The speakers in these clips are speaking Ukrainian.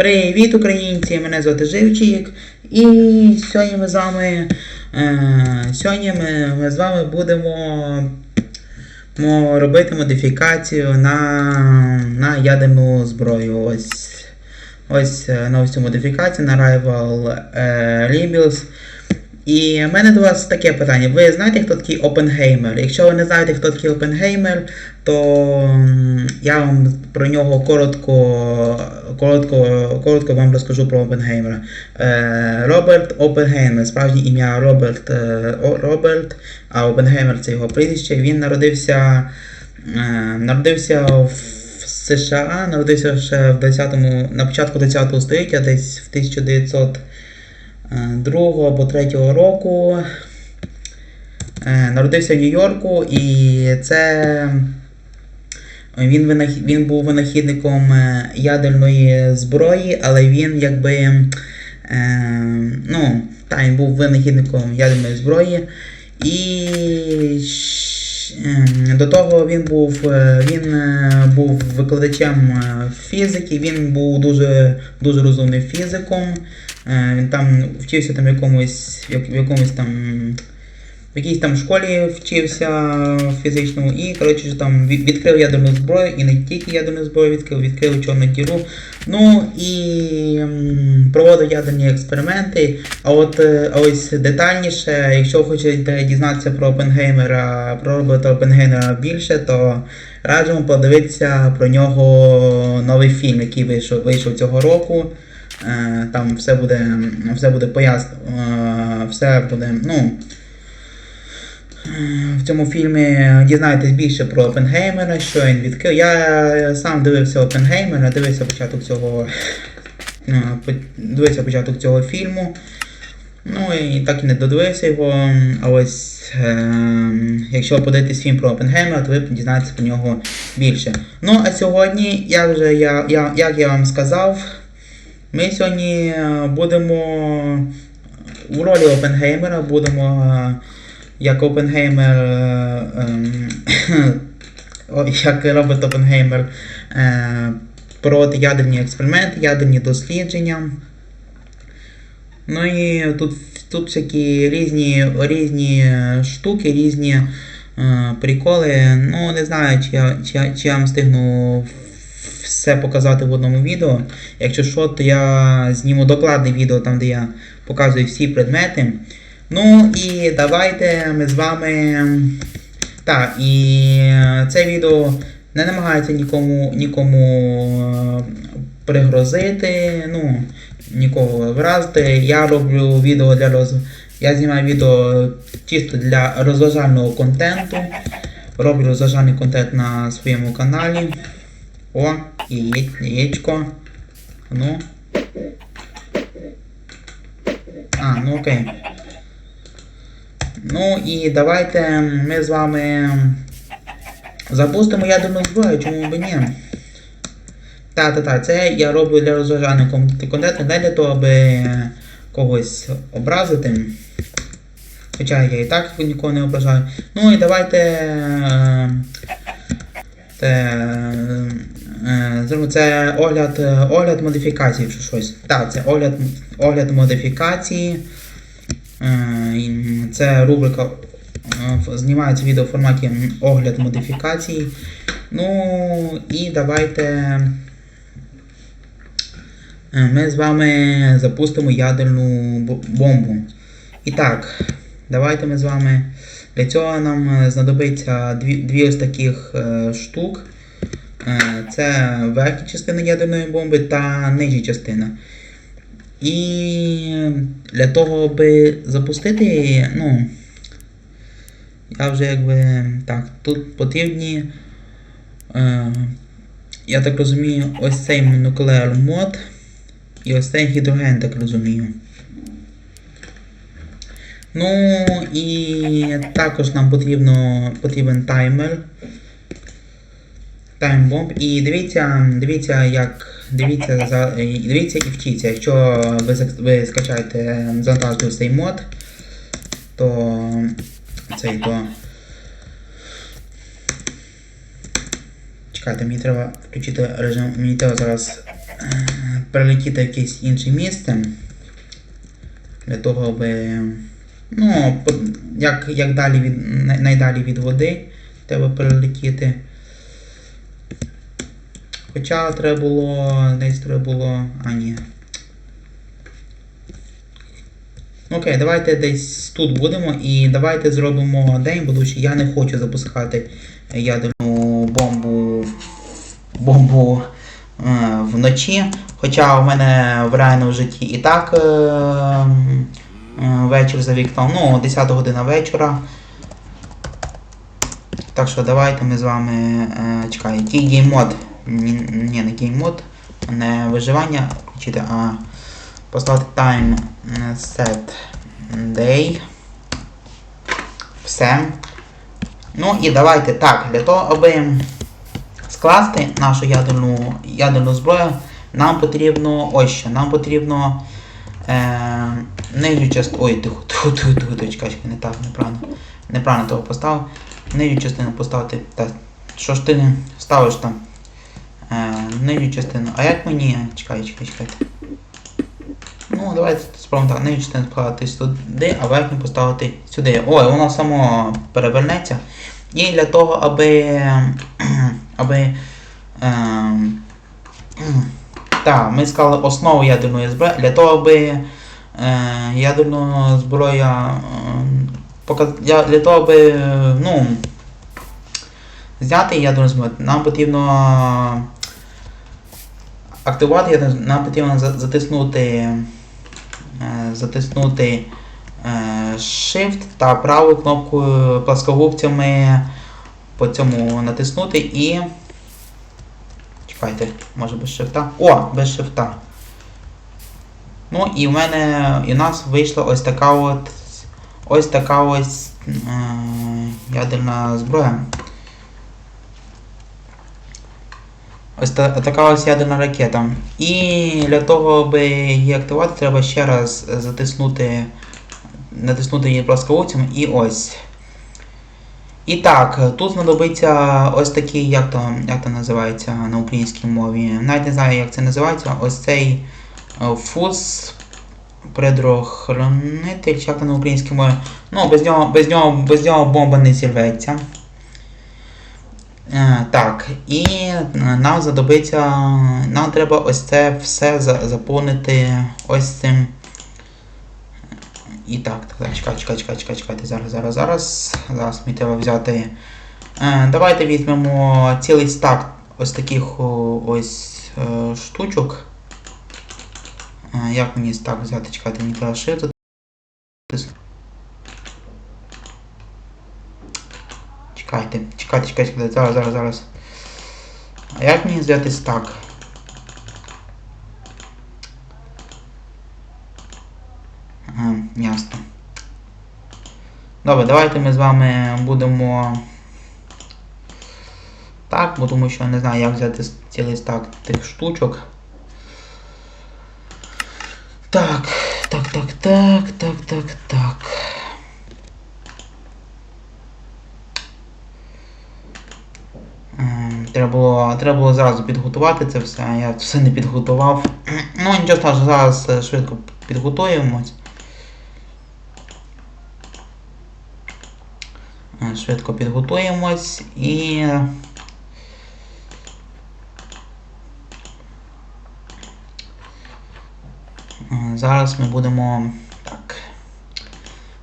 Привіт, українці! Мене звати Живчик. І сьогодні ми з вами. Е, сьогодні ми, ми з вами будемо мо, робити модифікацію на, на ядерну зброю. Ось, ось е, на ось цю модифікацію на Rival е, Rebels. І в мене до вас таке питання. Ви знаєте, хто такий Опенгеймер? Якщо ви не знаєте, хто такий Опенгеймер, то я вам про нього коротко, коротко, коротко вам розкажу про Опенгеймера. Е, Роберт Опенгеймер, справжнє ім'я Роберт, е, Роберт, а Опенгеймер це його прізвище. Він народився, е, народився в США, народився ще в 20-му, на початку 20 століття, десь в 1900 другого або третього року. Е, Народився в Нью-Йорку, і це він, винахід, він був винахідником е, ядерної зброї, але він якби. Е, ну, та, він був винахідником ядерної зброї. І е, до того він був, е, він е, був викладачем е, фізики, він був дуже, дуже розумним фізиком. Е, там вчився там в якомусь, як- в якомусь там. В якійсь там школі вчився фізичному і, коротше, там відкрив ядерну зброю, і не тільки ядерну зброю відкрив, відкрив чорну діру. Ну і проводив ядерні експерименти. А от е, ось детальніше, якщо хочете дізнатися про Опенгеймера, про Роберта Опенгеймера більше, то раджу подивитися про нього новий фільм, який вийшов, вийшов цього року. Е, Там все буде, все буде пояснено, все буде, ну. В цьому фільмі дізнаєтесь більше про Опенгеймера, що він відкрив. Я сам дивився Опенгеймера, дивився початок цього. е, Дивився початок цього фільму. Ну і так і не додивився його. А ось е, якщо ви подивитесь фільм про Опенгеймера, то ви дізнаєтеся про нього більше. Ну а сьогодні, як вже я, я, як я вам сказав, ми сьогодні е, будемо у ролі Опенгеймера, будемо. е, як Опенгеймер, е, ем, як Роберт Опенгеймер проводити ядерні експерименти, ядерні дослідження. Ну і тут, тут всякі різні, різні штуки, різні приколи. Ну, не знаю, чи я, чи, чи я встигну все показати в одному відео. Якщо що, то я зніму докладне відео там, де я показую всі предмети. Ну і давайте ми з вами. Так, і це відео не намагається нікому нікому е, пригрозити, ну, нікого вразити. Я роблю відео для роз... Я знімаю відео чисто для розважального контенту. Роблю розважальний контент на своєму каналі. О, яє- яєчко. Ну. А, ну окей. Ну і давайте ми з вами запустимо ядерну зброю, чому б ні? Та-та-та, це я роблю для розважального кон- контенту, не для того, аби когось образити. Хоча я і так нікого не ображаю. Ну і давайте. е, Те, зробимо це огляд, е, огляд модифікацій чи щось. Так, це огляд, огляд модифікації. Е, Це рубрика е, знімається відео в форматі огляд модифікацій. Ну і давайте е, ми з вами запустимо ядерну бомбу. І так, давайте ми з вами. Для цього нам е, знадобиться дві, дві ось таких е, штук. Е, це верхня частина ядерної бомби та нижня частина. І для того, аби запустити ну. Я вже якби. Так, тут потрібні. Е, я так розумію, ось цей нуклеар мод і ось цей гідроген, так розумію. Ну і також нам потрібно, потрібен таймер. Таймбомб. І дивіться, дивіться, як. Дивіться, за, дивіться і вчіться. Якщо ви, ви скачаєте завантажуєте цей мод, то цей то. Чекайте, мені треба включити режим. Мені треба зараз е, перелетіти в якесь інше місце. Для того, аби. Ну, як, як далі від, най- найдалі від води треба перелетіти. Хоча треба було. Десь треба було. А, ні. Окей, давайте десь тут будемо і давайте зробимо день, бо я не хочу запускати ядерну бомбу бомбу е, вночі. Хоча в мене в реальному житті і так е, е, вечір за вікном, ну, 10 година вечора. Так що давайте ми з вами. Е, чекай, який гейммод? Ні, ні, не гейммод, не виживання включити, а поставити time set day. Все. Ну і давайте так, для того, аби скласти нашу ядерну, ядерну зброю, нам потрібно ось що, нам потрібно е, нижню частину. Ой, тихо, тихо, тихо, тихо, тихо, чекай, не так, неправильно. Неправильно того поставив. Нижню частину поставити. Та, що ж ти ставиш там? Е, нижню частину. А як мені. Чекай, чекай, чекайте. Ну, давайте спробуємо так, нижню частину поставити сюди, а верхню поставити сюди. Ой, воно само перевернеться. І для того, аби. аби. Ем, так, ми сказали основу ядерної зброї. Для того, аби е, ядерна зброя. Е, для того, аби. е, Ну, зняти ядерну зброю, нам потрібно активувати нам потрібно затиснути. е, Затиснути е, Shift та правою кнопкою пласкогубцями по цьому натиснути і. Чекайте, може без шифта. О, без шифта. Ну і в мене і в нас вийшла ось така от. Ось така ось е, ядерна зброя. Ось та, така ось ядерна ракета. І для того, аби її активувати, треба ще раз затиснути, натиснути її пласкогубцем і ось. І так, тут знадобиться ось такий, як то, як то називається на українській мові. Навіть не знаю, як це називається. Ось цей е, фуз предрохранитель, як то на українській мові. Ну, без нього, без нього, без нього бомба не зірветься. Е, так, і е, нам знадобиться. Нам треба ось це все заповнити ось цим. І так, так, чекай, чекай, чекай, чекай, чекайте, зараз, зараз, зараз. Зараз мені треба взяти. Е, давайте візьмемо цілий стак ось таких ось штучок. Як мені стак взяти? Чекайте, мені треба shift Чекайте, чекайте, чекайте, чекайте, зараз, зараз, зараз. А як мені взяти стак? Ага, ясно. Добре, давайте ми з вами будемо. Так, бо тому що не знаю, як взяти цілий стак тих штучок. Так, так, так, так, так, так, так. Треба було, треба було зразу підготувати це все, я все не підготував. Ну, нічого страшного, зараз е, швидко підготуємось. Е, Швидко підготуємось і. Е, Зараз ми будемо так.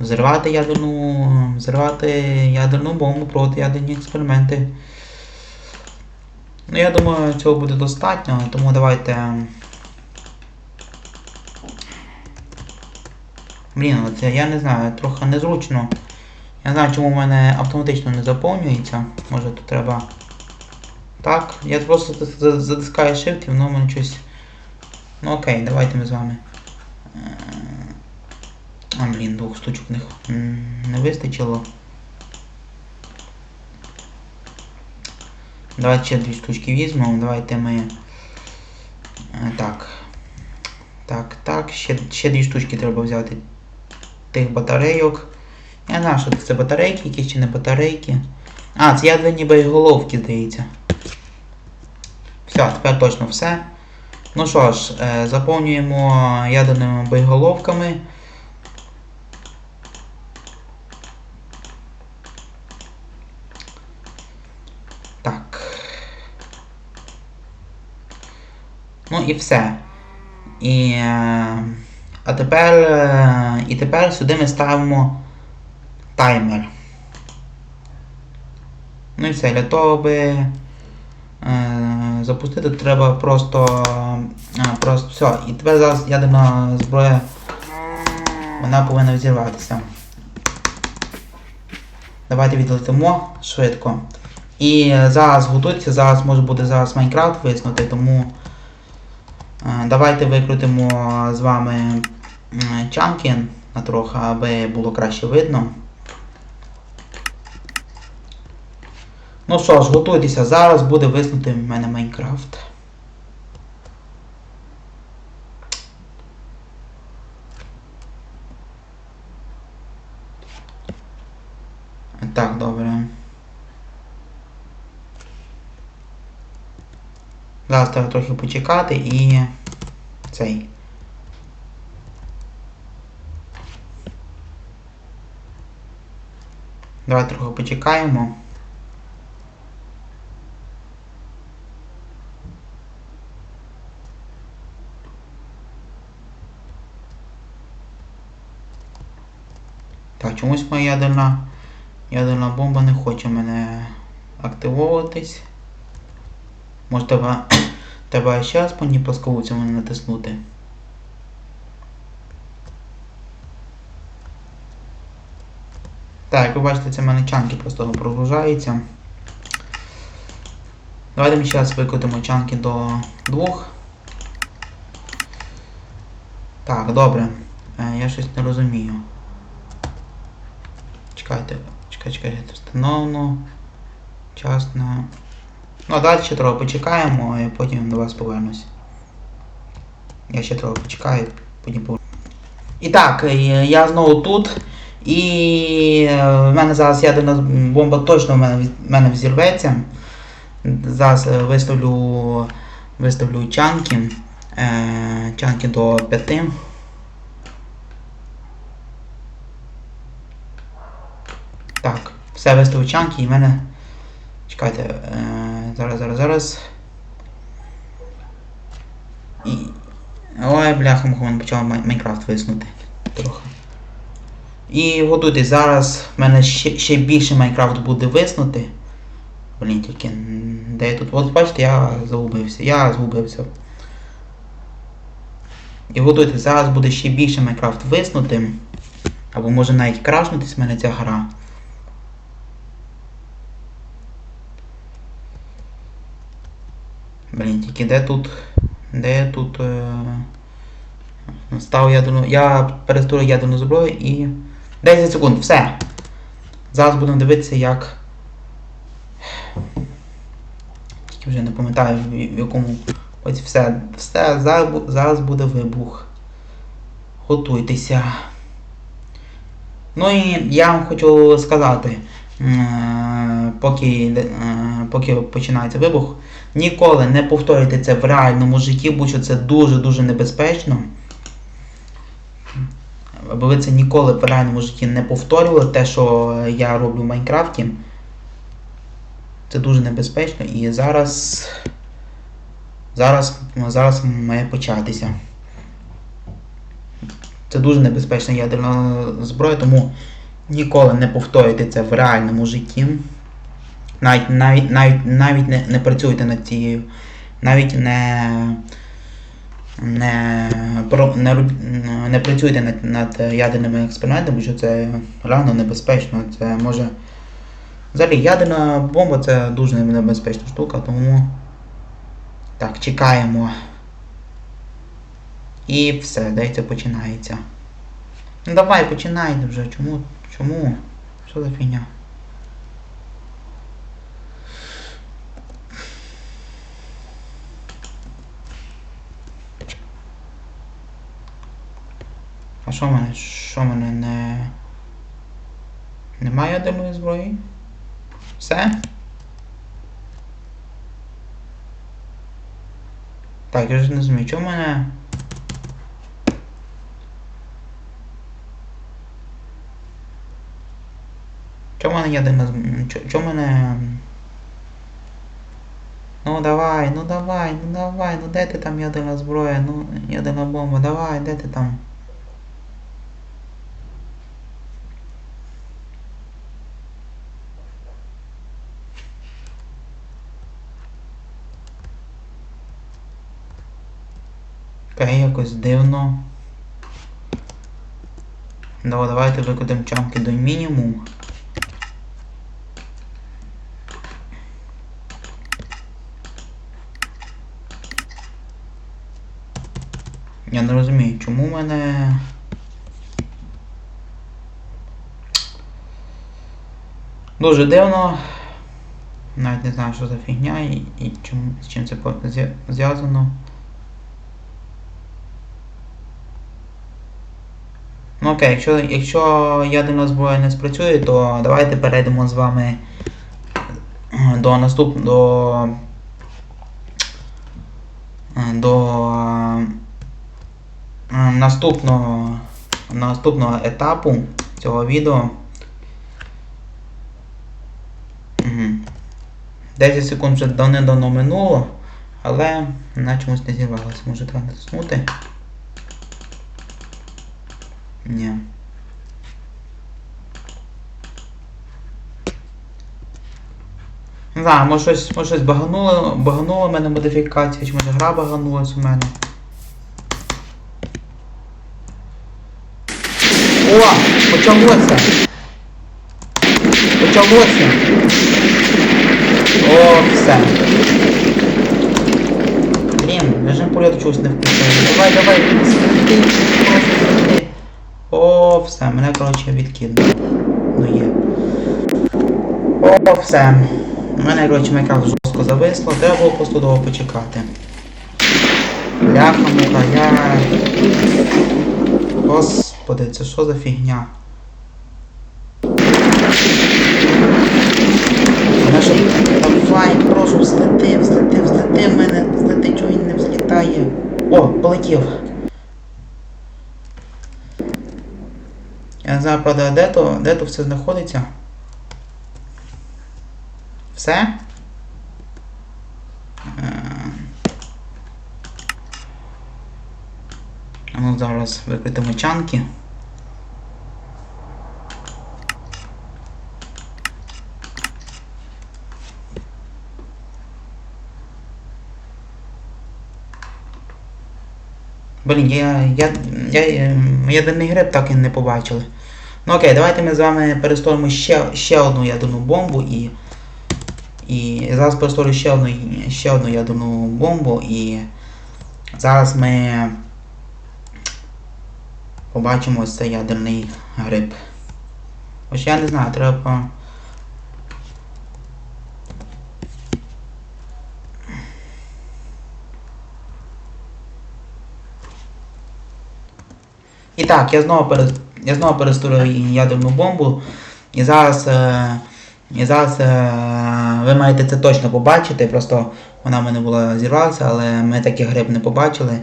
Взривати ядерну. Взривати ядерну бомбу проти ядерні експерименти. Ну, я думаю, цього буде достатньо, тому давайте. Блін, от я не знаю, трохи незручно. Я знаю, чому в мене автоматично не заповнюється. Може тут треба. Так, я просто за- за- затискаю Shift і воно в мене щось. Ну окей, давайте ми з вами. Е, А, блін, двох штучок не вистачило. Давайте ще дві штучки візьмемо. Давайте ми. е, Так. Так, так. Ще, ще дві штучки треба взяти. Тих батарейок. Я знаю, що це батарейки, якісь чи не батарейки. А, це ядерні боєголовки, здається. Все, тепер точно все. Ну що ж, е, заповнюємо ядерними боєголовками. Так. Ну і все. І, е, а тепер, е, і тепер сюди ми ставимо таймер. Ну і все, для того, аби е, запустити, треба просто, просто все. І тепер зараз ядерна зброя вона повинна взірватися. Давайте відлетимо швидко. І зараз готуйтеся, зараз може бути зараз Майнкрафт виснути, тому давайте викрутимо з вами чанки на трохи, аби було краще видно. Ну що ж, готуйтеся, зараз буде виснути в мене Майнкрафт. Так, добре. Зараз треба трохи почекати і цей. Давай трохи почекаємо. Так, чомусь моя ядерна, ядерна бомба не хоче мене активовуватись. Може треба, треба ще раз по ній плосковуці мене натиснути. Так, ви бачите, це в мене чанки просто прогружаються. Давайте ми ще раз викрутимо чанки до двох. Так, добре. Е, я щось не розумію. Чекайте, чекайте, чекайте, встановлено. Вчасно. Ну, а далі ще трохи почекаємо, я потім до вас повернусь. Я ще трохи почекаю, потім повернусь. І так, е, я знову тут. І е, в мене зараз ядерна бомба точно в мене, в мене взірветься. Зараз е, виставлю, виставлю чанки. Чанки до 5. Так, все виставив чанки і в мене. Чекайте, зараз, зараз, зараз. І... Ой, бляха, він почав Майнкрафт виснути. Трохи. І готуйтесь, зараз в мене ще, ще більше Майнкрафт буде виснути. Блін, тільки де я тут? От бачите, я загубився. Я загубився. І готуйтесь, зараз буде ще більше Майнкрафт виснути. Або може навіть крашнутись в мене ця гра. Блін, тільки де тут. Де тут. Е... Став ядерну. Я перестаю ядерну зброю і. 10 секунд, все. Зараз будемо дивитися, як. Тільки вже не пам'ятаю в якому. Ось все. Все, зараз, буде вибух. Готуйтеся. Ну і я вам хочу сказати, поки, е, поки починається вибух, ніколи не повторюйте це в реальному житті, бо що це дуже-дуже небезпечно. Аби ви це ніколи в реальному житті не повторювали, те, що я роблю в Майнкрафті. Це дуже небезпечно і зараз. Зараз, зараз має початися. Це дуже небезпечна ядерна зброя, тому ніколи не повторюйте це в реальному житті. Навіть, навіть, навіть, навіть не, не працюйте над цією. Навіть не. Не, про- не, не працюйте над, над ядерними експериментами, що це реально небезпечно. Це може. Взагалі, ядерна бомба це дуже небезпечна штука, тому. Так, чекаємо. І все, дайте починається. Ну давай, починайте вже. Чому? Чому? Що за фігня? А що в мене? Що в мене не. Немає ядерної зброї? Все? Так, я вже не розумію, в мене. Чому мене ядерна з- чо- Чому мене. Ну давай, ну давай, ну давай, ну де ти там ядерна зброя, ну ядерна бомба, давай, де ти там? Окей, якось дивно. Ну, давайте викладемо чамки до мінімуму. Я не розумію, чому в мене. Дуже дивно. Навіть не знаю, що за фігня і, і чому, з чим це зв'язано. Ну окей, якщо, якщо ядерна зброя не спрацює, то давайте перейдемо з вами е, до наступ до, е, до е, наступного наступного етапу цього відео. 10 секунд вже давним-давно минуло, але на чомусь не зірвалося. Може треба натиснути. Ні. Не знаю, може щось, може щось багануло, багануло в мене модифікація, чи може гра баганулась у мене. О! Почалося! Почалося! О, все. Блін, режим польоту чогось не включив. Давай, давай. О, все, мене, коротше, відкинуло. Ну є. О, все. Мене, коротше, Майнкрафт жорстко зависло, треба було просто довго почекати. Бляха муха, я. Господи, це що за фігня? Вона що, давай, прошу, взлети, взлети, взлети в мене, взлети, чого він не взлітає. О, полетів. Я не знаю, правда, де то, де то все знаходиться. Все? Е, А ну зараз викритимо чанки. Блін, я, я, я, ем, ядерний гриб так і не побачили. Ну окей, давайте ми з вами перестроїмо ще, ще одну ядерну бомбу і. І зараз перестворю ще одну, ще одну ядерну бомбу і зараз ми побачимо ось цей ядерний гриб. Ось я не знаю, треба. І так, я знову пере... я знову перестворюю ядерну бомбу. І зараз. Е... І зараз е... ви маєте це точно побачити. Просто вона в мене була зірвалася, але ми такий гриб не побачили.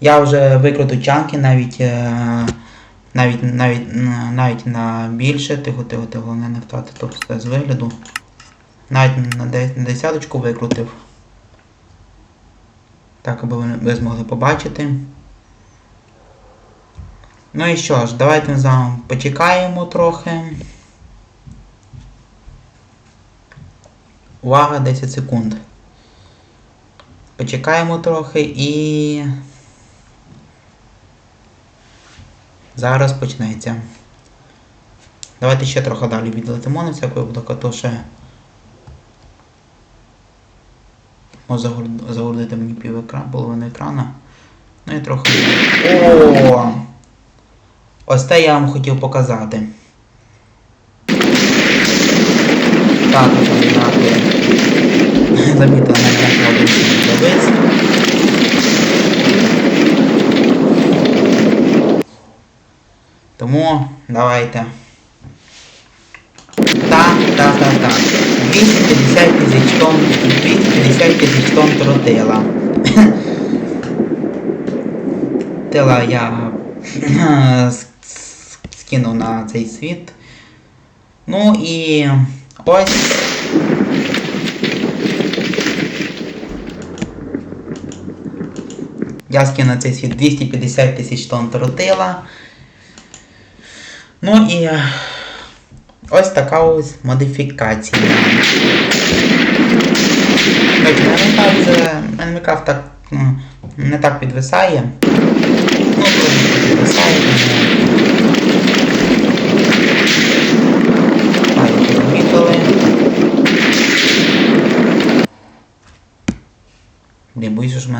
Я вже викруту чанки навіть. Е... Навіть навіть, навіть на більше, тихо, тихо, тихо, головне не втратити то все з вигляду. Навіть на де- на десяточку викрутив. Так, аби ви змогли побачити. Ну і що ж, давайте з вами почекаємо трохи. Увага, 10 секунд. Почекаємо трохи і. Зараз почнеться. Давайте ще трохи далі відлетимо на всякий випадок, а то ще. Може загордити мені пів екран, половину екрана. Ну і трохи. О! Ось це я вам хотів показати. Так, ось однаково. Замітили на мене завис. Тому давайте. Так, так. 250 тисяч тонн, 250 тисяч тонн тротила. Тила я скинув на цей світ. Ну і ось. Я скину на цей світ 250 тисяч тонн тротила. Ну і ось така ось модифікація. Майнкрафт так ну, не так підвисає. Ну, підвисає. тому- Так, як помітили. Блін, боюся, що в